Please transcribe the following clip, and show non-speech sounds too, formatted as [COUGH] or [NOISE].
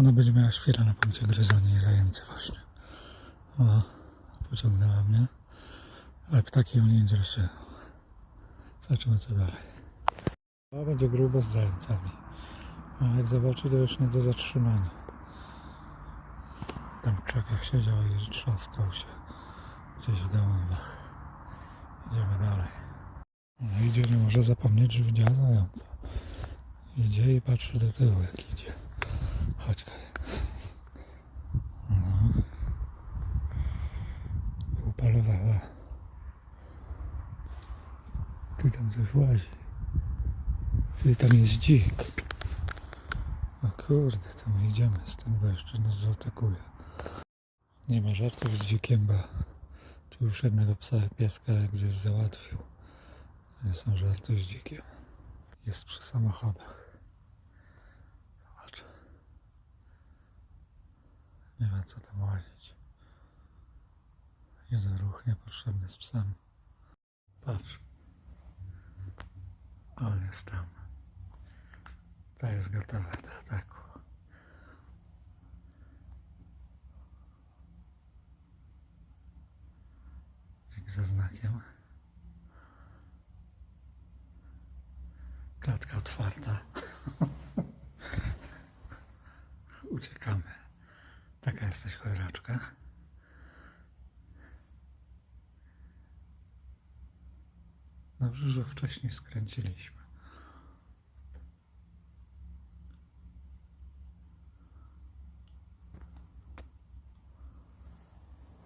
Ona będzie miała świra na punkcie gryzonia i zajęcy właśnie. O, pociągnęła mnie. Ale ptaki ją nie interesują. Zobaczymy co dalej. A będzie grubo z zającami. A jak zobaczy to już nie do zatrzymania. Tam w krzakach siedział i trzaskał się gdzieś w gałęziach. Idziemy dalej. No idzie, nie może zapomnieć, że widziała zająca. Idzie i patrzy do tyłu jak idzie. Chodź. No. Upalowała. Ty tam coś łazi. Ty tam jest dzik. O kurde, to my idziemy stąd, bo jeszcze nas zaatakuje. Nie ma żartów z dzikiem, bo tu już jednego psa, pieska gdzieś załatwił. To nie są żarty z dzikiem. Jest przy samochodach. Nie ma co tam łazić. Jeden ruch niepotrzebny z psem. Patrz. On jest tam. To jest gotowe do ataku. Dzik ze znakiem. Klatka otwarta. [LAUGHS] Uciekamy. Taka jesteś chojraczka. Dobrze, że wcześniej skręciliśmy.